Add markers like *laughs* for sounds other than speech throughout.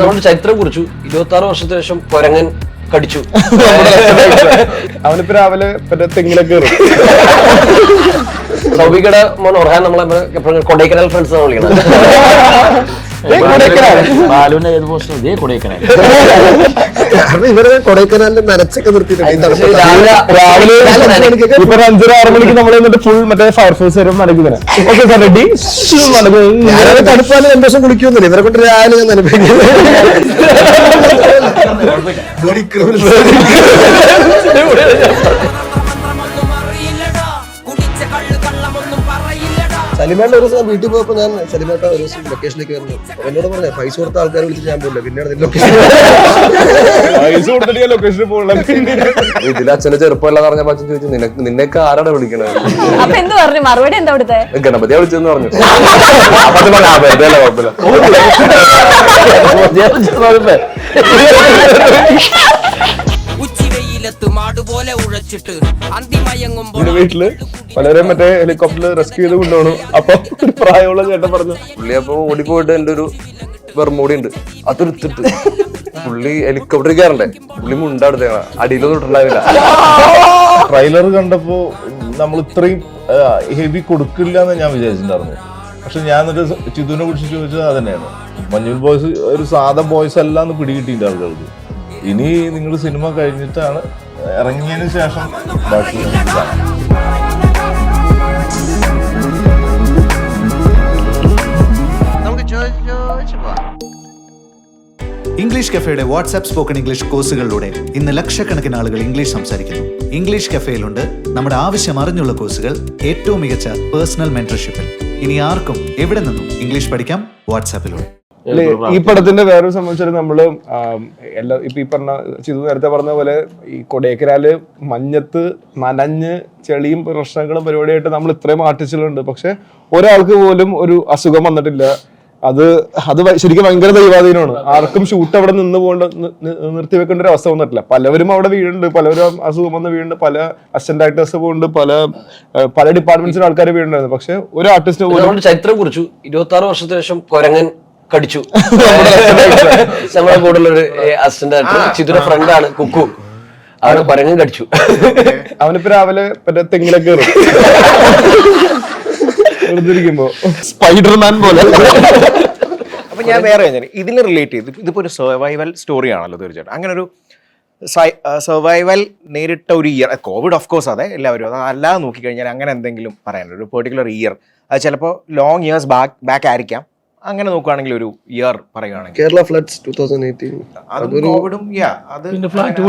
നമ്മൾ ചരിത്രം കുറിച്ചു. ഇരുപത്തി ആറ് വർഷത്തിന് ശേഷം കൊരങ്ങൻ കടിച്ചു. അവനിപ്പോ രാവിലെ തെങ്ങിലൊക്കെ കയറും. സൗബികയുടെ മോൻ ഒർഹാൻ നമ്മളെ എപ്പോഴും കൊടൈക്കനാൽ ഫ്രണ്ട്സ് വിളിക്കണം വിളിക്കുന്നത്. ബാലുവിന്റെ ഏത് പോസ്റ്റർ ഇതേ കൊടൈക്കനാൽ കാരണം ഇവരെ കൊടൈക്കനാലിൽ നനച്ചൊക്കെ നിർത്തിയിട്ടുണ്ട്. ഇപ്പൊ അഞ്ചര ആറ് മണിക്ക് നമ്മൾ എന്നിട്ട് ഫുൾ മറ്റേ ഫയർഫോഴ്സ് വരും നനക്കുന്നതിന് ഓക്കെ സാർ റെഡി ഞാനത് തണുപ്പാലും രണ്ടു ദിവസം കുളിക്കുന്നില്ല ഇവരെ കൊണ്ട് രാവിലെ ഞാൻ *laughs* നനപ്പിക്കുന്നത് സലിമേട്ട ഒരു ദിവസം വീട്ടിൽ പോയപ്പോ ഞാൻ സലിമേട്ട ഒരു ദിവസം ലൊക്കേഷനിലേക്ക് വരുന്നു എന്നോട് പറഞ്ഞ പൈസ കൊടുത്ത ആൾക്കാരെ വിളിച്ചിട്ട് ഞാൻ പോലെ പിന്നെയാണ് ലൊക്കേഷൻ പൈസ കൊടുത്തിട്ട് ലൊക്കേഷനിൽ പോകണം ഇതിൽ അച്ഛന്റെ ചെറുപ്പമല്ല പറഞ്ഞ അച്ഛൻ ചോദിച്ചു നിനക്ക് നിന്നെയൊക്കെ ആരാണ് വിളിക്കണത് അപ്പൊ എന്ത് പറഞ്ഞു? മറുപടി എന്താ അവിടുത്തെ ഗണപതിയെ വിളിച്ചെന്ന് പറഞ്ഞു. അപ്പൊ അച്ഛൻ പറഞ്ഞു, "ആ, വെറുതെ അല്ല, കുഴപ്പമില്ല. മാടുപോലെ ഉഴച്ചിട്ട് അന്തിമയങ്ങുമ്പോൾ വീട്ടിൽ പലരെ മറ്റേ ഹെലികോപ്റ്ററിൽ റെസ്ക്യൂ ചെയ്ത് കൊണ്ടുപോകണം. അപ്പൊ പ്രായമുള്ള ചേട്ടൻ പറഞ്ഞു പുള്ളി അപ്പൊ ഓടിപ്പോയിട്ട് എന്റെ ഒരു വെറുമൂടി ഉണ്ട്. അതെടുത്തിട്ട് പുള്ളി ഹെലികോപ്റ്ററിൽ കയറണ്ടേ? പുള്ളി മുണ്ടാടുത്ത അടിയിലൊന്നും ഇട്ടുണ്ടാവില്ല ട്രെയിലർ കണ്ടപ്പോ നമ്മൾ ഇത്രയും ഹെവി കൊടുക്കില്ല എന്ന് ഞാൻ വിചാരിച്ചിട്ടുണ്ടായിരുന്നു. പക്ഷെ ഞാൻ എന്നിട്ട് ചിതുവിനെ കുറിച്ച് ചോദിച്ചത് അതന്നെയാണ് മഞ്ഞുൽ ബോയ്സ് ഒരു സാധാ ബോയ്സ് അല്ല എന്ന് പിടികിട്ടിയില്ല ആളുകൾക്ക്. ഇനി നിങ്ങൾ സിനിമ കഴിഞ്ഞിട്ടാണ് ഇറങ്ങിയതിന് ശേഷം ബാക്കി. ഇംഗ്ലീഷ് കഫേയുടെ വാട്സാപ്പ് സ്പോക്കൺ ഇംഗ്ലീഷ് കോഴ്സുകളിലൂടെ ഇന്ന് ലക്ഷക്കണക്കിന് ആളുകൾ ഇംഗ്ലീഷ് സംസാരിക്കുന്നു. ഇംഗ്ലീഷ് കഫേയിലുണ്ട് നമ്മുടെ ആവശ്യം അറിഞ്ഞുള്ള കോഴ്സുകൾ ഏറ്റവും മികച്ച പേഴ്സണൽ മെന്റർഷിപ്പിൽ. ഇനി ആർക്കും എവിടെ നിന്നും ഇംഗ്ലീഷ് പഠിക്കാം? വാട്സാപ്പിലൂടെ ഈ പടത്തിന്റെ വേറൊരു സംബന്ധിച്ചാൽ നമ്മൾ എല്ലാ ഇപ്പൊ ഈ പറഞ്ഞ ചിതു നേരത്തെ പറഞ്ഞ പോലെ ഈ കൊടേക്കരാൽ മഞ്ഞത്ത് നനഞ്ഞ് ചെളിയും പ്രശ്നങ്ങളും പരിപാടിയായിട്ട് നമ്മൾ ഇത്രയും ആർട്ടിസ്റ്റുകളുണ്ട്. പക്ഷെ ഒരാൾക്ക് പോലും ഒരു അസുഖം വന്നിട്ടില്ല. അത് അത് ശരിക്കും ഭയങ്കര ദൈവാധീനമാണ്. ആർക്കും ഷൂട്ട് അവിടെ നിന്ന് പോകേണ്ട നിർത്തി വെക്കേണ്ട ഒരു അവസ്ഥ വന്നിട്ടില്ല. പലവരും അവിടെ വീടുണ്ട് പലവരും അസുഖം വന്ന് വീടുണ്ട് പല അസിസ്റ്റന്റ് ആക്ടേഴ്സ് പോകുന്നുണ്ട് പല പല ഡിപ്പാർട്ട്മെന്റ്സിലെ ആൾക്കാർ വീടുണ്ടായിരുന്നു പക്ഷെ ഒരു ആർട്ടിസ്റ്റ് ചരിത്രം കുറിച്ചു. ഇരുപത്തി ആറ് വർഷത്തിന് ശേഷം കൊരങ്ങൻ കടിച്ചു. *laughs* നമ്മുടെ *laughs* കൂടെ ഒരു അസിസ്റ്റന്റ് ആയിട്ട് ഫ്രണ്ട് ആണ് കുക്കു. അവന് പരങ്ങും കടിച്ചു. അവനിപ്പോ രാവിലെ മറ്റേ തെങ്ങിലൊക്കെ *laughs* സ്പൈഡർമാൻ പോലെ. അപ്പൊ ഞാൻ വേറെ ഞാൻ ഇതിന് റിലേറ്റ് ചെയ്ത് ഇതിപ്പോ ഒരു സർവൈവൽ സ്റ്റോറി ആണല്ലോ തീർച്ചയായിട്ടും. അങ്ങനെ ഒരു സർവൈവൽ നേരിട്ട ഒരു ഇയർ കോവിഡ് ഓഫ് കോഴ്സ് അതെ എല്ലാവരും അത് അല്ലാതെ നോക്കിക്കഴിഞ്ഞാൽ അങ്ങനെ എന്തെങ്കിലും പറയാനുണ്ട്. ഒരു പെർട്ടിക്കുലർ ഇയർ അത് ചിലപ്പോൾ ലോങ് ഇയേഴ്സ് ബാക്ക് ബാക്ക് ആയിരിക്കാം. അങ്ങനെ നോക്കുകയാണെങ്കിൽ ഒരു ഇയർ പറയുകയാണെങ്കിൽ. Kerala floods two thousand eighteen അതും കോവിഡും യാ അത് പിന്നെ. ഫ്ലാറ്റ് *laughs*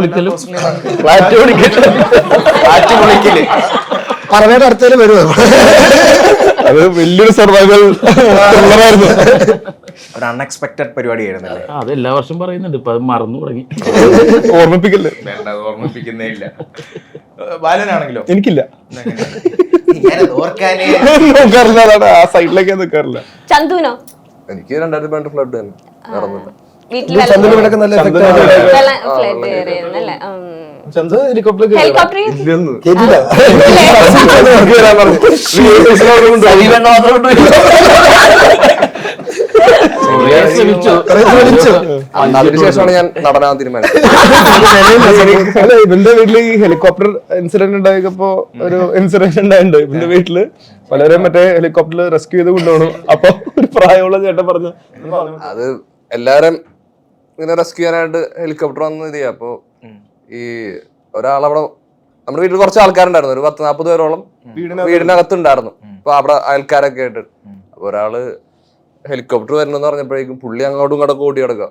ഫ്ലാറ്റ് അടുത്തേൽ വരുമോ അത് വലിയൊരു സർവൈവൽ ഒരു അൺഎക്സ്പെക്ടഡ് പരിപാടിയായിരുന്നു അത് എല്ലാ വർഷം പറയുന്നുണ്ട്. ഇപ്പൊ അത് മറന്നു തുടങ്ങി. ഓർമ്മിപ്പിക്കല്ലേ? വേണ്ട അത് ഓർമ്മിപ്പിക്കുന്നേ ഇല്ല. ബാലനാണെങ്കിലോ? എനിക്കില്ല. ഞാൻ ഓർക്കാനേ നോക്കാറില്ല. ആ സൈഡിലേക്ക് നിൽക്കാറില്ല ചന്തുവിനോ എനിക്ക് രണ്ടായിരത്തി പന്ത്രണ്ട് ഫ്ലഡ് തന്നെ നടന്നില്ല അതിനുശേഷമാണ് ഞാൻ നടനാൻ തീരുമാനിച്ചത്. *laughs* ഇവന്റെ വീട്ടിൽ ഈ ഹെലികോപ്റ്റർ ഇൻസിഡന്റ് ഉണ്ടായപ്പോ ഒരു ഇൻസിഡന്റ് ഉണ്ടായിട്ടുണ്ട്. ഇവന്റെ വീട്ടിൽ പലരും മറ്റേ ഹെലികോപ്റ്ററിൽ റെസ്ക്യൂ ചെയ്ത് കൊണ്ടുപോകണം. അപ്പൊ ഒരു പ്രായമുള്ള ചേട്ടൻ പറഞ്ഞു. അത് എല്ലാരും ഇങ്ങനെ റെസ്ക്യൂ ചെയ്യാനായിട്ട് ഹെലികോപ്റ്റർ വന്ന് ഇത് ചെയ്യാം. അപ്പൊ ഈ ഒരാളവിടെ നമ്മുടെ വീട്ടിൽ കുറച്ച് ആൾക്കാരുണ്ടായിരുന്നു. ഒരു പത്ത് നാൽപ്പത് പേരോളം വീടിനകത്തുണ്ടായിരുന്നു. അപ്പൊ അവിടെ അയൽക്കാരൊക്കെ ആയിട്ട്. അപ്പൊ ഒരാൾ ഹെലികോപ്റ്റർ വരണമെന്ന് പറഞ്ഞപ്പോഴേക്കും പുള്ളി അങ്ങോട്ടും ഇങ്ങോട്ടും ഓടി കിടക്കുക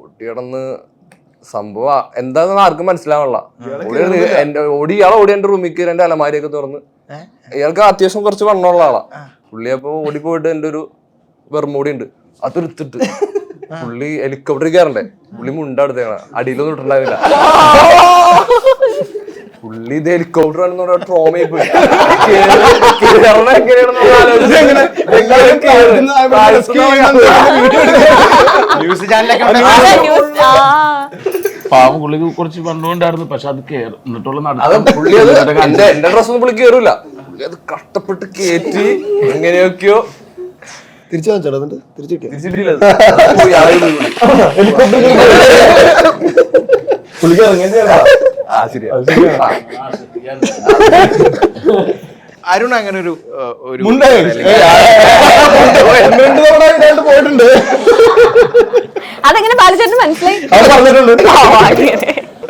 ഓടി കിടന്ന് സംഭവം എന്താണെന്ന് ആർക്കും മനസ്സിലാവുള്ള ഓടി എന്റെ ഓടി ഇയാളെ ഓടി എന്റെ റൂമിക്ക് എന്റെ അലമാരിയൊക്കെ തുറന്ന് ഇയാൾക്ക് അത്യാവശ്യം കുറച്ച് വണ്ണമുള്ള ആളാ. പുള്ളി അപ്പൊ ഓടിപ്പോയിട്ട് എന്റെ ഒരു വെറുമൂടി ഉണ്ട് അതെടുത്തിട്ട് പുള്ളി ഹെലികോപ്റ്ററിൽ കയറണ്ടേ? പുള്ളി മുണ്ടെടുത്തേക്കണ അടിയിലൊന്നും ഇട്ടുണ്ടായിരുന്നില്ല പുള്ളി ഇത് ഹെലികോപ്റ്റർ ആണെന്ന് പോയി. ന്യൂസ് ആ പാവം പുള്ളിക്ക് കുറച്ച് പണ്ടുകൊണ്ടായിരുന്നു. പക്ഷെ അത് കേറും എന്നിട്ടുള്ള അത് നടത്തം പുള്ളി അത് എന്റെ ഡ്രസ്സൊന്നും ഒന്നും പുള്ളി കേറൂല. പുള്ളി അത് കഷ്ടപ്പെട്ട് കേറ്റി എങ്ങനെയൊക്കെയോ തിരിച്ചു വാങ്ങിച്ചോടാ എന്നിട്ട്? തിരിച്ചു *laughs* പുള്ളിക്ക് ശരിയാ. അരുൺ അങ്ങനെ ഒരു ഒരു രണ്ട് പോയിട്ടുണ്ട്. അതെങ്ങനെ ബാലചേട്ടന് മനസ്സിലായി?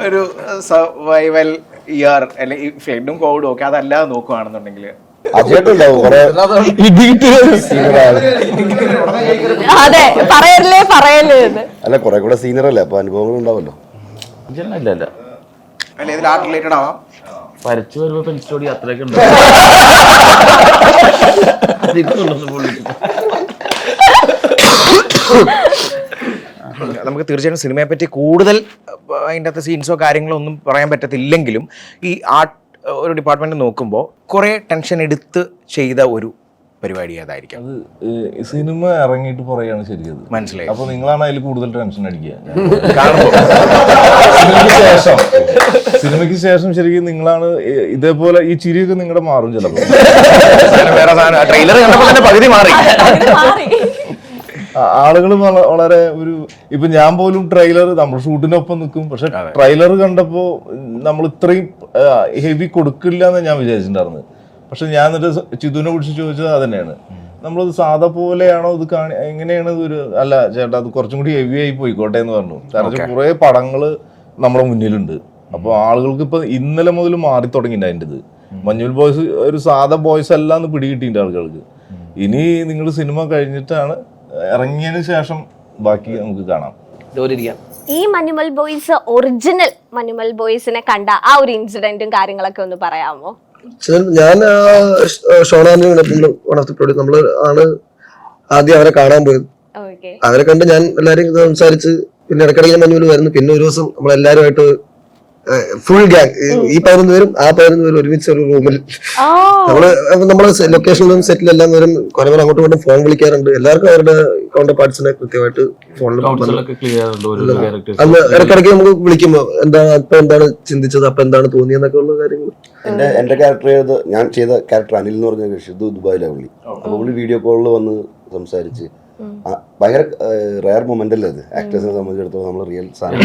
ഒരു സർവൈവൽ ഇയർ അല്ലെങ്കിൽ ഫ്ലഡും കോവിഡും ഒക്കെ അതല്ലാതെ നോക്കുകയാണെന്നുണ്ടെങ്കിൽ കുറെ അതെ പറയല്ലേ പറയല്ലേ അല്ല കൊറേ കൂടെ സീനിയർ അല്ലേ അപ്പൊ അനുഭവങ്ങൾ ഉണ്ടാവല്ലോ ഇല്ല ഇല്ല അല്ല ഇതിൽ ആർട്ട് റിലേറ്റഡ് ആവാം? വരച്ചു വരുമ്പോ പെൻസിലോടി അത്രയൊക്കെ ഉണ്ട്. നമുക്ക് തീർച്ചയായിട്ടും സിനിമയെ പറ്റി കൂടുതൽ അതിന്റെ അകത്ത് സീൻസോ കാര്യങ്ങളോ ഒന്നും പറയാൻ പറ്റത്തില്ലെങ്കിലും ഈ ആർട്ട് ഒരു ഡിപ്പാർട്ട്മെന്റ് നോക്കുമ്പോൾ കുറേ ടെൻഷൻ എടുത്ത് ചെയ്ത ഒരു പരിപാടി ഏതായിരിക്കും? അത് സിനിമ ഇറങ്ങിയിട്ട് പറയാണ് ശരിയത്. മനസ്സിലായി. അപ്പൊ നിങ്ങളാണ് അതിൽ കൂടുതൽ ടെൻഷൻ അടിക്കുക. സിനിമയ്ക്ക് ശേഷം സിനിമയ്ക്ക് ശേഷം ശരിക്കും നിങ്ങളാണ് ഇതേപോലെ ഈ ചിരിയൊക്കെ നിങ്ങളുടെ മാറും ചിലപ്പോൾ വേറെ സാധനം ട്രെയിലർ കണ്ടപ്പോൾ തന്നെ പകുതി മാറി. ആളുകൾ വളരെ ഒരു ഇപ്പൊ ഞാൻ പോലും ട്രെയിലർ നമ്മൾ ഷൂട്ടിനൊപ്പം നിൽക്കും പക്ഷെ ട്രെയിലർ കണ്ടപ്പോ നമ്മൾ ഇത്രയും ഹെവി കൊടുക്കില്ല എന്ന് ഞാൻ വിചാരിച്ചിട്ടുണ്ടായിരുന്നു. പക്ഷെ ഞാൻ എന്നിട്ട് ചിതുവിനെ കുറിച്ച് ചോദിച്ചത് അത് തന്നെയാണ് നമ്മളത് സാധാ പോലെയാണോ ഇത് കാണി എങ്ങനെയാണ് ഇത് ഒരു അല്ല ചേട്ടാ അത് കുറച്ചും കൂടി ഹെവി ആയി പോയിക്കോട്ടെ എന്ന് പറഞ്ഞു. കാരണം കുറെ പടങ്ങൾ നമ്മുടെ മുന്നിലുണ്ട്. അപ്പോൾ ആളുകൾക്ക് ഇപ്പൊ ഇന്നലെ മുതൽ മാറി തുടങ്ങിയിട്ടുണ്ട് അതിന്റെ ഇത് മഞ്ഞുൽ ബോയ്സ് ഒരു സാധാ ബോയ്സ് അല്ല എന്ന് പിടികിട്ടിയിട്ടുണ്ട് ആളുകൾക്ക്. ഇനി നിങ്ങൾ സിനിമ കഴിഞ്ഞിട്ടാണ് ഇറങ്ങിയതിന് ശേഷം ബാക്കി നമുക്ക് കാണാം. ഈ മനുമൽ ബോയ്സ് ഒറിജിനൽ മനുമൽ ബോയ്സിനെ കണ്ട ആ ഒരു ഇൻസിഡന്റും കാര്യങ്ങളൊക്കെ ഒന്ന് പറയാമോ? ഞാൻ ഷോണാനും വൺ ഓഫ് ദി പ്രൊഡ്യൂസ് നമ്മൾ ആണ് ആദ്യം അവരെ കാണാൻ പോയത്. ഓക്കെ. അവരെ കണ്ട് ഞാൻ എല്ലാരും സംസാരിച്ച് പിന്നെ ഇടയ്ക്കിടയ്ക്ക് മഞ്ഞുവിൽ വരുന്നു. പിന്നെ ഒരു ദിവസം നമ്മളെല്ലാരുമായിട്ട് ഫുൾ ഗ്യാങ് ഈ പതിനൊന്ന് പേരും ആ പതിനൊന്ന് പേരും ഒരുമിച്ച് ഒരു റൂമിൽ. നമ്മൾ നമ്മൾ ലൊക്കേഷനിലും സെറ്റിലെല്ലാം വരും കുറെ പേര് അങ്ങോട്ടും ഇങ്ങോട്ടും ഫോൺ വിളിക്കാറുണ്ട്. എല്ലാവർക്കും അവരുടെ കൗണ്ടർ പാർട്സിനെ കൃത്യമായിട്ട് ഫോണിൽ അന്ന് ഇടയ്ക്കിടയ്ക്ക് നമുക്ക് വിളിക്കുമ്പോ എന്താ അപ്പൊ എന്താണ് ചിന്തിച്ചത്? അപ്പൊ എന്താണ് തോന്നിയെന്നൊക്കെ ഉള്ള കാര്യങ്ങൾ എന്റെ എന്റെ ക്യാരക്ടർ ചെയ്ത് ഞാൻ ചെയ്ത ക്യാരക്ടർ അനിൽ എന്ന് പറഞ്ഞ ഷിദു ദുബായിലാണ് പുള്ളി. അപ്പൊ പുള്ളി വീഡിയോ കോളിൽ വന്ന് സംസാരിച്ച്. ഭയങ്കര റയർ മൊമെന്റ് അല്ലേ അത്? ആക്ടേഴ്സിനെ സംബന്ധിച്ചിടത്തോളം നമ്മൾ റിയൽ സാധനം.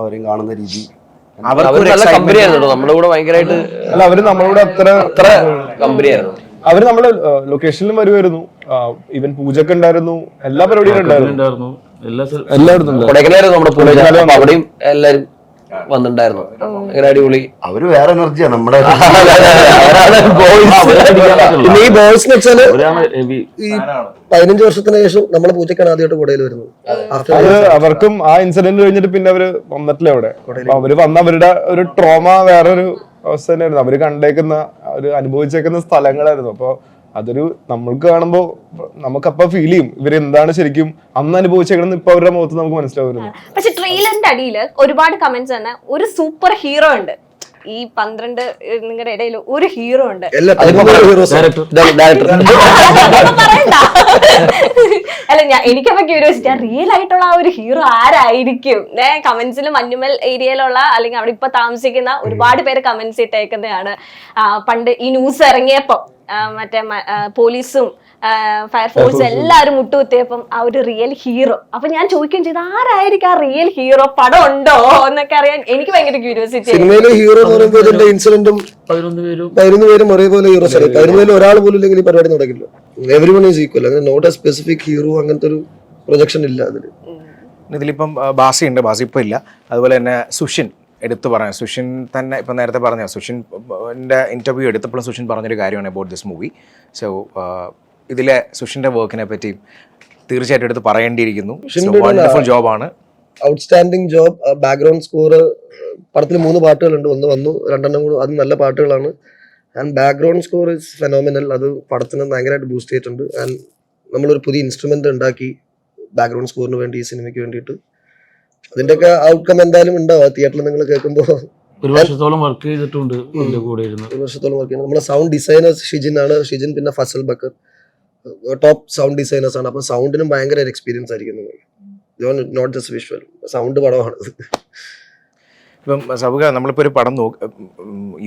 അവരെയും കാണുന്ന രീതി. അവർക്ക് ഒരു നല്ല excitement. കമ്പനി ആയിരുന്നു നമ്മുടെ കൂടെ ഭയങ്കരമായിട്ട് അല്ല അവർ നമ്മളോട് അത്ര അത്ര കമ്പനി ആയിരുന്നു. അവർ നമ്മളെ ലൊക്കേഷനിലും വരുമായിരുന്നു ഇവൻ പൂജക്ക് ഉണ്ടായിരുന്നു. എല്ലാ പരിപാടിയിലും ഉണ്ടായിരുന്നു. ഉണ്ടായിരുന്നു. എല്ലാ സ്ഥല- എല്ലായിടത്തും അവിടെയും എല്ലാരും വന്നിട്ടുണ്ടായിരുന്നു. അങ്ങനെ അടിപൊളി. അവർ വേറെ എനർജിയാണ് നമ്മുടെ *laughs* *laughs* പിന്നെ ഈ ബോയ്സ് എന്ന് വെച്ചാൽ. ഈ പതിനഞ്ച് വർഷത്തിന് ശേഷം നമ്മളെ പൂച്ചക്കാണ് ആദ്യമായിട്ട് കൊടയിൽ വരുന്നത്. അത്. അവർക്കും ആ ഇൻസിഡന്റ് കഴിഞ്ഞിട്ട് പിന്നെ അവർ വന്നിട്ടില്ല അവിടെ. അപ്പൊ അവർ വന്ന അവരുടെ ഒരു ട്രോമ വേറൊരു അവസ്ഥ തന്നെയായിരുന്നു. അവർ കണ്ടേക്കുന്ന ഒരു അനുഭവിച്ചേക്കുന്ന സ്ഥലങ്ങളായിരുന്നു. അപ്പൊ അതൊരു നമ്മൾക്ക് കാണുമ്പോ നമുക്കപ്പൊ ഫീൽ ചെയ്യും. ഇവർ എന്താണ് ശരിക്കും അന്ന് അനുഭവിച്ചേക്കണം ഇപ്പൊ അവരുടെ മുഖത്ത് നമുക്ക് മനസ്സിലാവുന്നു പക്ഷെ ട്രെയിലറിന്റെ അടിയിൽ ഒരുപാട് കമന്റ്സ് തന്നെ ഒരു സൂപ്പർ ഹീറോ ഉണ്ട്. ഈ പന്ത്രണ്ട് നിങ്ങളുടെ ഇടയിൽ ഒരു ഹീറോ ഉണ്ട്. *laughs* അല്ല ഞാൻ എനിക്കപ്പോ ക്യൂരിയോസിറ്റി റിയൽ ആയിട്ടുള്ള ആ ഒരു ഹീറോ ആരായിരിക്കും? ഏ കമന്റ്സിൽ മഞ്ഞുമൽ ഏരിയയിലുള്ള അല്ലെങ്കിൽ അവിടെ ഇപ്പൊ താമസിക്കുന്ന ഒരുപാട് പേര് കമന്റ്സ് ഇട്ടേക്കുന്നതാണ്. പണ്ട് ഈ ന്യൂസ് ഇറങ്ങിയപ്പോ. മറ്റേ പോലീസും ഫയർഫോഴ്സും എല്ലാവരും മുട്ടുകുത്തിയപ്പം ആ ഒരു റിയൽ ഹീറോ അപ്പൊ ഞാൻ ചോദിക്കുകയും ചെയ്തു ആരായിരിക്കും ആ റിയൽ ഹീറോ പടം ഉണ്ടോ? എന്നൊക്കെ അറിയാൻ എനിക്ക് ഭയങ്കര ക്യൂരിയോസിറ്റി സിനിമയിലെ ഹീറോ എന്ന് പറയുമ്പോൾ ഇതിന്റെ ഇൻസിഡന്റും പതിനൊന്ന് പേരും ഒരേപോലെ ഹീറോസ് ആണ്. പതിനൊന്ന് പേരും ഒരാൾ പോലും ഇല്ലെങ്കിൽ ഈ പരിപാടി നടക്കില്ല. എവരി വൺ ഈസ് ഈക്വൽ അങ്ങനെ നോട്ട് എ സ്പെസിഫിക് ഹീറോ അങ്ങനത്തെ ഒരു പ്രൊജക്ഷൻ ഇല്ല അതിൽ ഇതിലിപ്പം ബാസി ഉണ്ട് ബാസി ഇപ്പം ഇല്ല. അതുപോലെ തന്നെ സുഷിൻ. എടുത്തു പറയാം. സുഷിൻ തന്നെ ഇപ്പം നേരത്തെ പറഞ്ഞ സുഷിന്റെ ഇന്റർവ്യൂ എടുത്തപ്പോഴും സുഷിൻ പറഞ്ഞൊരു കാര്യമാണ് അബൌട്ട് ദിസ് മൂവി സോ ഇതിലെ സുഷിന്റെ വർക്കിനെ പറ്റി തീർച്ചയായിട്ടും എടുത്ത് പറയേണ്ടിയിരിക്കുന്നു. വണ്ടർഫുൾ ജോബാണ് ഔട്ട്സ്റ്റാൻഡിങ് ജോബ് ബാക്ക്ഗ്രൗണ്ട് സ്കോർ പടത്തിൽ മൂന്ന് പാട്ടുകളുണ്ട്. ഒന്ന് വന്നു രണ്ടെണ്ണം കൂടെ അത് നല്ല പാട്ടുകളാണ്. And background score is phenomenal അത് പടത്തിന് ഭയങ്കരമായിട്ട് ബൂസ്റ്റ് ചെയ്തിട്ടുണ്ട്. ആൻഡ് നമ്മളൊരു പുതിയ ഇൻസ്ട്രുമെന്റ് ഉണ്ടാക്കി ബാക്ക്ഗ്രൗണ്ട് സ്കോറിന് വേണ്ടി ഈ സിനിമയ്ക്ക് വേണ്ടിയിട്ട് അതിന്റെയൊക്കെ ഔട്ട്കം എന്തായാലും ഉണ്ടാവും തിയേറ്ററിൽ നിങ്ങൾ കേൾക്കുമ്പോൾ ഒരു വർഷത്തോളം വർക്ക് ചെയ്തിട്ടുണ്ട് എന്റെ കൂടെ ഇരുന്ന്. ഒരു വർഷത്തോളം വർക്ക് ചെയ്യുന്നത് നമ്മുടെ സൗണ്ട് ഡിസൈനേഴ്സ് ഷിജിൻ ആണ് ഷിജിൻ പിന്നെ Fazal Bakar. Top sound designers ആണ്. അപ്പൊ സൗണ്ടിനും ഭയങ്കര എക്സ്പീരിയൻസ് ആയിരിക്കും നിങ്ങൾ നോട്ട് ജസ്റ്റ് വിഷ്വൽ സൗണ്ട് പടമാണ്. ഇപ്പം സബുക നമ്മളിപ്പോൾ ഒരു പടം നോക്ക്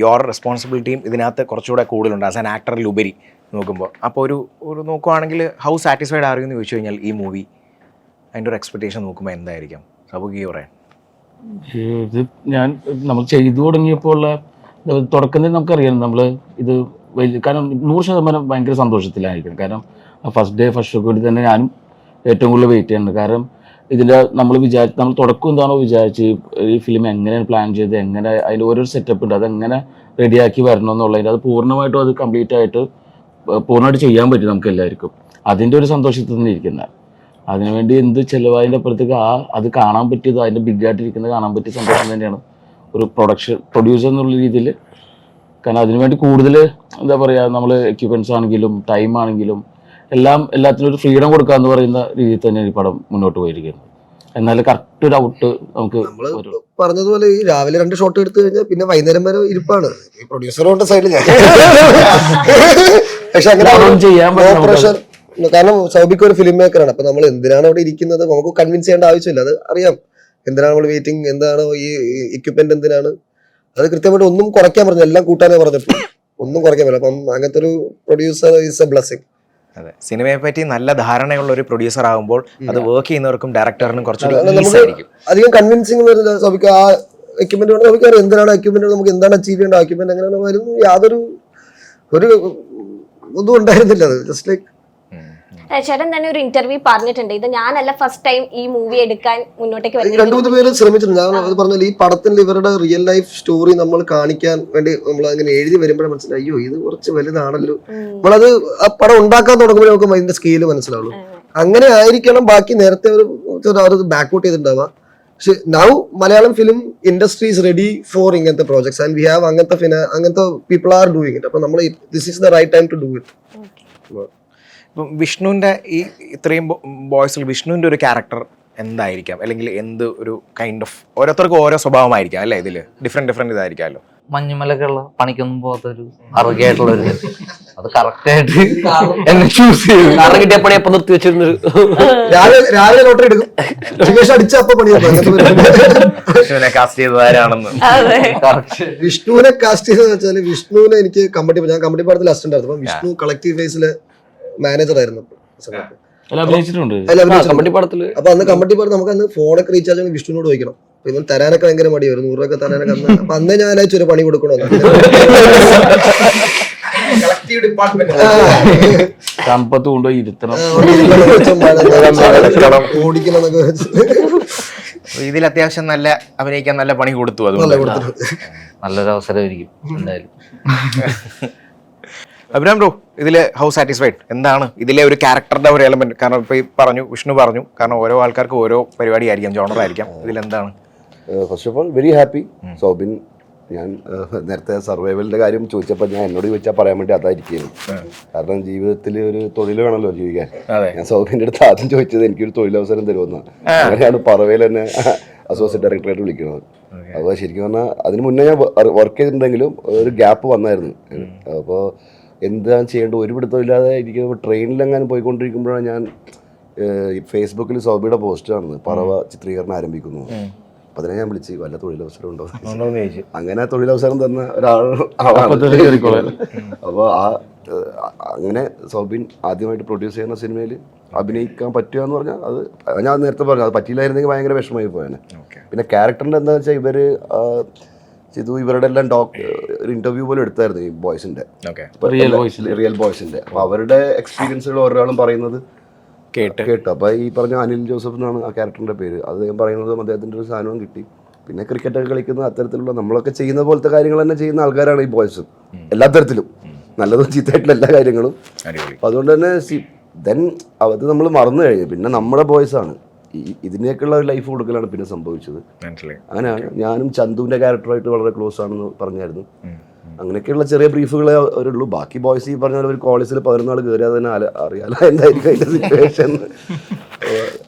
യുവർ റെസ്പോൺസിബിലിറ്റിയും ഇതിനകത്ത് കുറച്ചുകൂടെ കൂടുതലുണ്ട്. ആസ് ആൻ ആക്ടറിലുപരി നോക്കുമ്പോൾ അപ്പോൾ ഒരു ഒരു നോക്കുവാണെങ്കിൽ ഹൗ സാറ്റിസ്ഫൈഡ് ആറിയെന്ന് ചോദിച്ചു കഴിഞ്ഞാൽ ഈ മൂവി അതിന്റെ ഒരു എക്സ്പെക്ടേഷൻ നോക്കുമ്പോൾ എന്തായിരിക്കും? സബുക്ക് പറയാൻ. ഇത് ഞാൻ നമ്മൾ ചെയ്തു തുടങ്ങിയപ്പോൾ ഉള്ള തുടക്കത്തിൽ നമുക്കറിയാം നമ്മൾ ഇത് വലിയ കാരണം നൂറ് ശതമാനം ഭയങ്കര സന്തോഷത്തിലായിരിക്കണം. കാരണം ഫസ്റ്റ് ഡേ ഫസ്റ്റ് ഷോക്ക് വേണ്ടി തന്നെ ഞാനും ഏറ്റവും കൂടുതൽ വെയിറ്റ് ചെയ്യുന്നുണ്ട്. കാരണം ഇതിന്റെ നമ്മൾ വിചാരിച്ച് നമ്മൾ തുടക്കം എന്താണോ വിചാരിച്ച് ഈ- ഫിലിം എങ്ങനെയാണ് പ്ലാൻ ചെയ്ത് എങ്ങനെ അതിൽ ഓരോ സെറ്റപ്പ് ഉണ്ട് അതെങ്ങനെ റെഡിയാക്കി വരണം എന്നുള്ളതിന്റെ അത് പൂർണമായിട്ടും അത് കംപ്ലീറ്റ് ആയിട്ട് പൂർണമായിട്ട് ചെയ്യാൻ പറ്റും നമുക്ക് എല്ലാവർക്കും. അതിന്റെ ഒരു സന്തോഷത്തിൽ തന്നെ ഇരിക്കുന്നത് അതിനുവേണ്ടി എന്ത് ചെലവായതിന്റെ അപ്പുറത്തേക്ക് ആ അത് കാണാൻ പറ്റിയത് അതിന്റെ ബിഗായിട്ടിരിക്കുന്നത് കാണാൻ പറ്റിയ സന്തോഷം തന്നെയാണ്. ഒരു പ്രൊഡക്ഷൻ പ്രൊഡ്യൂസർ എന്നുള്ള രീതിയിൽ കാരണം അതിനുവേണ്ടി കൂടുതൽ എന്താ പറയുക നമ്മൾ എക്യുപ്മെന്റ്സ് ആണെങ്കിലും ടൈം ആണെങ്കിലും എല്ലാം എല്ലാത്തിനും ഒരു ഫ്രീഡം കൊടുക്കുക എന്ന് പറയുന്ന രീതിയിൽ തന്നെയാണ് ഈ പടം മുന്നോട്ട് പോയിരിക്കുന്നത്. എന്നാൽ കറക്റ്റ് ഒരു ഔട്ട് നമുക്ക് പറഞ്ഞതുപോലെ ഈ രാവിലെ രണ്ട് ഷോട്ട് എടുത്തു കഴിഞ്ഞാൽ പിന്നെ വൈകുന്നേരം വരെ ഇരിപ്പാണ്. ഈ പ്രൊഡ്യൂസറുടെ സൈഡിൽ ഞാൻ. *laughs* *laughs* പക്ഷെ അങ്ങനെ ചെയ്യാൻ പ്രഷർ കാരണം സൗബിക്ക് ഒരു ഫിലിം മേക്കറാണ് അപ്പൊ നമ്മൾ എന്തിനാണ് അവിടെ ഇരിക്കുന്നത്? നമുക്ക് കൺവിൻസ് ചെയ്യേണ്ട ആവശ്യമില്ല. അത് അറിയാം. എന്തിനാണ് നമ്മൾ വെയിറ്റിംഗ് എന്താണ് ഈ എക്യുപ്മെന്റ് എന്തിനാണ്? അത് കൃത്യമായിട്ട് ഒന്നും കുറയ്ക്കാൻ പറഞ്ഞു എല്ലാം കൂട്ടാനേ പറഞ്ഞിട്ടുള്ളൂ. ഒന്നും കുറയ്ക്കാൻ പറ്റില്ല. അപ്പം അങ്ങനത്തെ ഒരു പ്രൊഡ്യൂസർ ഈസ് എ ബ്ലസ്സിംഗ് അതെ. സിനിമയെ പറ്റി നല്ല ധാരണയുള്ള ഒരു പ്രൊഡ്യൂസർ ആകുമ്പോൾ അത് വർക്ക് ചെയ്യുന്നവർക്കും ഡയറക്ടറിനും കുറച്ചുകൂടി അധികം കൺവിൻസിങ് വരുന്നത് സോബിക്ക് ആ എക്യുപ്മെന്റ് കൊണ്ട് നമുക്ക് അറിയാം എന്തിനാണ് എക്യുപ്മെന്റ് നമുക്ക് എന്താണ് അച്ചീവ് ചെയ്യേണ്ട എക്യുപ്മെന്റ് എങ്ങനെയാണ് വരും യാതൊരു ഒരു ഒന്നും ഉണ്ടായിരുന്നില്ല. അത് ജസ്റ്റ് ലൈക്ക് ചേട്ടൻ തന്നെ ഒരു ഇന്റർവ്യൂ പറഞ്ഞിട്ടുണ്ട്. ഇത് ഞാനല്ല ഫസ്റ്റ് ടൈം ഈ മൂവി എടുക്കാൻ മുന്നോട്ടേക്ക് രണ്ടു മൂന്ന് പേര് ശ്രമിച്ചിട്ടുണ്ട്. ഞാൻ അത് പറഞ്ഞാൽ ഈ പടത്തിൽ ഇവരുടെ റിയൽ ലൈഫ് സ്റ്റോറി നമ്മൾ കാണിക്കാൻ വേണ്ടി നമ്മൾ അങ്ങനെ എഴുതി വരുമ്പോഴേ മനസ്സിലായി അയ്യോ ഇത് കുറച്ച് വലുതാണല്ലോ. നമ്മളത് ആ പടം ഉണ്ടാക്കാൻ തുടങ്ങുമ്പോൾ നമുക്ക് അതിന്റെ സ്കെയിൽ മനസ്സിലാവുള്ളൂ. അങ്ങനെ ആയിരിക്കണം ബാക്കി നേരത്തെ അവർ ബാക്ക്ഔട്ട് ചെയ്തിട്ടുണ്ടാവുക. പക്ഷെ now Malayalam film industry is ready for ഇങ്ങനത്തെ പ്രോജക്ട്സ് ആൻഡ് വി ഹാവ് അങ്ങനത്തെ അങ്ങനത്തെ പീപ്പിൾ ആർ ഡൂയിങ് ഇറ്റ് അപ്പൊ നമ്മൾ this is the right time to do it ഇപ്പം വിഷ്ണുവിന്റെ ഈ ഇത്രയും ബോയ്സിൽ വിഷ്ണുവിന്റെ ഒരു ക്യാരക്ടർ എന്തായിരിക്കാം? അല്ലെങ്കിൽ എന്ത് ഒരു കൈൻഡ് ഓഫ് ഓരോരുത്തർക്കും ഓരോ സ്വഭാവമായിരിക്കാം അല്ലേ ഇതിൽ ഡിഫറെന്റ് ഡിഫറെന്റ് ഇതായിരിക്കാമല്ലോ. മഞ്ഞുമലക്കുള്ള പണിക്കൊന്നും പോകാത്തൊരു അറുകയായിട്ടുള്ള ഒരു അത് കറക്റ്റായിട്ട് *laughs* എന്നെ ചൂസ് ചെയ്തു. കാരണം കിട്ടിയ പണി അപ്പം നിർത്തി വെച്ചിരുന്നൊരു *laughs* രാവിലെ രാവിലെ ലോട്ടറി എടുക്കും. അടിച്ച അപ്പൊ പണി വിഷ്ണുവിനെ കാസ്റ്റ് ചെയ്തതാരാണെന്ന് വിഷ്ണുവിനെ കാസ്റ്റ് ചെയ്തെന്ന് വെച്ചാൽ വിഷ്ണുവിനെ എനിക്ക് കമ്പടി ഞാൻ കമ്പടി പാടത്തിൽ അസിസ്റ്റന്റ് ആയിരുന്നു വിഷ്ണു കളക്ടീവ് ഫേസിലെ മാനേജർ ആയിരുന്നു അപ്പൊ അന്ന് കമ്പട്ടി പാടത്ത് നമുക്ക് അന്ന് ഫോണൊക്കെ റീചാർജ് ചെയ്യണം വിഷ്ണുവിനോട് ചോദിക്കണം. അപ്പൊ ഇവൻ തരാനൊക്കെ ഭയങ്കര മടി വരും നൂറൊക്കെ തരാനൊക്കെ അന്ന്. അപ്പൊ അന്ന് ഞാൻ ഒരു പണി കൊടുക്കണോ? സമ്പത്ത് കൊണ്ടുപോയി ഇരുത്തണം. ഇതിൽ അത്യാവശ്യം നല്ല അഭിനയിക്കാൻ നല്ല പണി കൊടുത്തു നല്ല അതുകൊണ്ട് നല്ലൊരു അവസരമായിരിക്കും എന്തായാലും. *laughs* അഭിരാം ബ്രോ ഇതിലെ ഹൗ സാറ്റിസ്ഫൈഡ് എന്താണ് ഇതിലെ ഒരു ക്യാരക്ടറിന്റെ ഒരു എലമെന്റ് കാരണം ഇപ്പൊ പറഞ്ഞു വിഷ്ണു പറഞ്ഞു. കാരണം ഓരോ ആൾക്കാർക്ക് ഓരോ പരിപാടി ആയിരിക്കാം. ജോണർ ആയിരിക്കാം ഇതിലെന്താണ് first of all very happy Sobin ഞാൻ നേരത്തെ സർവൈവലിന്റെ കാര്യം ചോദിച്ചപ്പോൾ ഞാൻ എന്നോട് ചോദിച്ചാൽ പറയാൻ വേണ്ടി അതായിരിക്കും കാരണം ജീവിതത്തിൽ ഒരു തൊഴിൽ വേണമല്ലോ ജീവിക്കാൻ. ഞാൻ സൗബിന്റെ അടുത്ത് ആദ്യം ചോദിച്ചത് എനിക്കൊരു തൊഴിലവസരം തരുമെന്നാണ് അങ്ങനെയാണ് പറവയിൽ തന്നെ അസോസിയേറ്റ് ഡയറക്ടറായിട്ട് വിളിക്കുന്നത്. അപ്പോൾ ശരിക്കും പറഞ്ഞാൽ അതിന് മുന്നേ ഞാൻ വർക്ക് ചെയ്തിട്ടുണ്ടെങ്കിലും ഒരു ഗ്യാപ്പ് വന്നായിരുന്നു. അപ്പോൾ എന്താണ് ചെയ്യേണ്ടത്? ഒരു പിടുത്തം ഇല്ലാതെ ഇരിക്കുമ്പോൾ ട്രെയിനിലെങ്ങാനും പോയിക്കൊണ്ടിരിക്കുമ്പോഴാണ് ഞാൻ ഫേസ്ബുക്കിൽ സോബിയുടെ പോസ്റ്റ് കാണുന്നത്. പറവ ചിത്രീകരണം ആരംഭിക്കുന്നു. അപ്പൊ അതിനെ ഞാൻ വിളിച്ച് വല്ല തൊഴിലവസരം ഉണ്ടോ? അങ്ങനെ തൊഴിലവസരം തന്ന ഒരാൾ. അപ്പോൾ ആ അങ്ങനെ സോബിൻ ആദ്യമായിട്ട് പ്രൊഡ്യൂസ് ചെയ്യുന്ന സിനിമയിൽ അഭിനയിക്കാൻ പറ്റുക എന്ന് പറഞ്ഞാൽ അത് ഞാൻ നേരത്തെ പറഞ്ഞു അത് പറ്റിയില്ലായിരുന്നെങ്കിൽ ഭയങ്കര വിഷമമായി പോയാണ് പിന്നെ ക്യാരക്ടറിന്റെ എന്താണെന്ന് വെച്ചാൽ ഇവർ ചെയ്തു. ഇവരുടെ എല്ലാം ഡോക് ഒരു ഇന്റർവ്യൂ പോലും എടുത്തായിരുന്നു ഈ ബോയ്സിന്റെ. ഓക്കെ. Real boys റിയൽ ബോയ്സിന്റെ അപ്പൊ അവരുടെ എക്സ്പീരിയൻസുകൾ ഒരാളും പറയുന്നത് കേട്ട്. കേട്ടു. അപ്പൊ ഈ പറഞ്ഞ അനിൽ ജോസഫ് എന്നാണ് ആ ക്യാരക്ടറിന്റെ പേര്. അത് പറയുന്നത് പറയുന്നതും അദ്ദേഹത്തിന്റെ ഒരു സാധനവും കിട്ടി. പിന്നെ ക്രിക്കറ്റ് ഒക്കെ കളിക്കുന്ന അത്തരത്തിലുള്ള നമ്മളൊക്കെ ചെയ്യുന്ന പോലത്തെ കാര്യങ്ങൾ തന്നെ ചെയ്യുന്ന ആൾക്കാരാണ് ഈ ബോയ്സ് എല്ലാ തരത്തിലും നല്ലതും ചീത്തയായിട്ടുള്ള എല്ലാ കാര്യങ്ങളും. അപ്പോൾ അതുകൊണ്ട് തന്നെ ദെൻ അത് നമ്മൾ മറന്നു കഴിഞ്ഞു. പിന്നെ നമ്മുടെ ബോയ്സ് ആണ്. ഈ ഇതിനേക്കുള്ള ഒരു ലൈഫ് കൊടുക്കലാണ് പിന്നെ സംഭവിച്ചത്. അങ്ങനെയാണ് ഞാനും ചന്തുവിന്റെ ക്യാരക്ടറായിട്ട് വളരെ ക്ലോസ് ആണെന്ന് പറഞ്ഞായിരുന്നു. അങ്ങനെയൊക്കെയുള്ള ചെറിയ ബ്രീഫുകളെ അവരുള്ളൂ. ബാക്കി ബോയ്സ് ഈ പറഞ്ഞ ഒരു കോളേജിൽ പതിനൊന്നാൾ കയറിയാൽ തന്നെ അറിയാലോ എന്തായിരിക്കും അതിന്റെ situation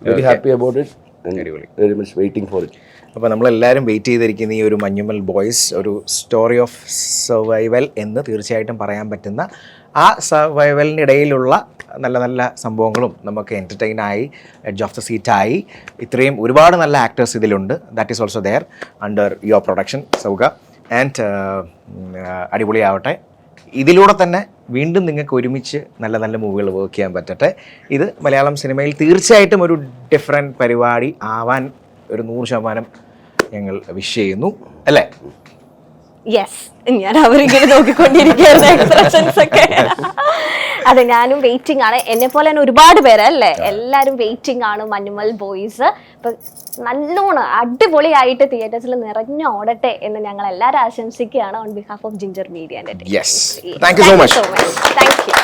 very happy about it very much waiting for it അപ്പോൾ നമ്മളെല്ലാവരും വെയിറ്റ് ചെയ്തിരിക്കുന്ന ഈ ഒരു മഞ്ഞുമൽ ബോയ്സ് ഒരു സ്റ്റോറി ഓഫ് സർവൈവൽ എന്ന് തീർച്ചയായിട്ടും പറയാൻ പറ്റുന്ന ആ സർവൈവലിനിടയിലുള്ള നല്ല നല്ല സംഭവങ്ങളും നമുക്ക് എന്റർടൈൻ ആയി എഡ്ജ് ഓഫ് ദ സീറ്റായി ഇത്രയും ഒരുപാട് നല്ല ആക്ടേഴ്സ് ഇതിലുണ്ട്. That is also there under your production സൗക and അടിപൊളിയാവട്ടെ. ഇതിലൂടെ തന്നെ വീണ്ടും നിങ്ങൾക്ക് ഒരുമിച്ച് നല്ല നല്ല മൂവികൾ വർക്ക് ചെയ്യാൻ പറ്റട്ടെ. ഇത് മലയാളം സിനിമയിൽ തീർച്ചയായിട്ടും ഒരു ഡിഫറെന്റ് പരിപാടി ആവാൻ ഒരു നൂറ് ശതമാനം ഞങ്ങൾ വിഷ് ചെയ്യുന്നു. അല്ലേ? യെസ് ഞാൻ അവരിങ്ങനെ നോക്കിക്കൊണ്ടിരിക്കുകയായിരുന്നു എക്സ്പ്രഷൻസ് ഒക്കെ. അതെ ഞാനും വെയിറ്റിംഗ് ആണ്. എന്നെ പോലെ തന്നെ ഒരുപാട് പേര് അല്ലേ എല്ലാരും വെയിറ്റിംഗ് ആണ് മഞ്ഞുമൽ ബോയ്സ് ഇപ്പൊ നല്ലോണം അടിപൊളിയായിട്ട് തിയേറ്റേഴ്സിൽ നിറഞ്ഞു ഓടട്ടെ എന്ന് ഞങ്ങൾ എല്ലാവരും ആശംസിക്കുകയാണ് on behalf of Ginger Media Yes. Thank you so much. Thank you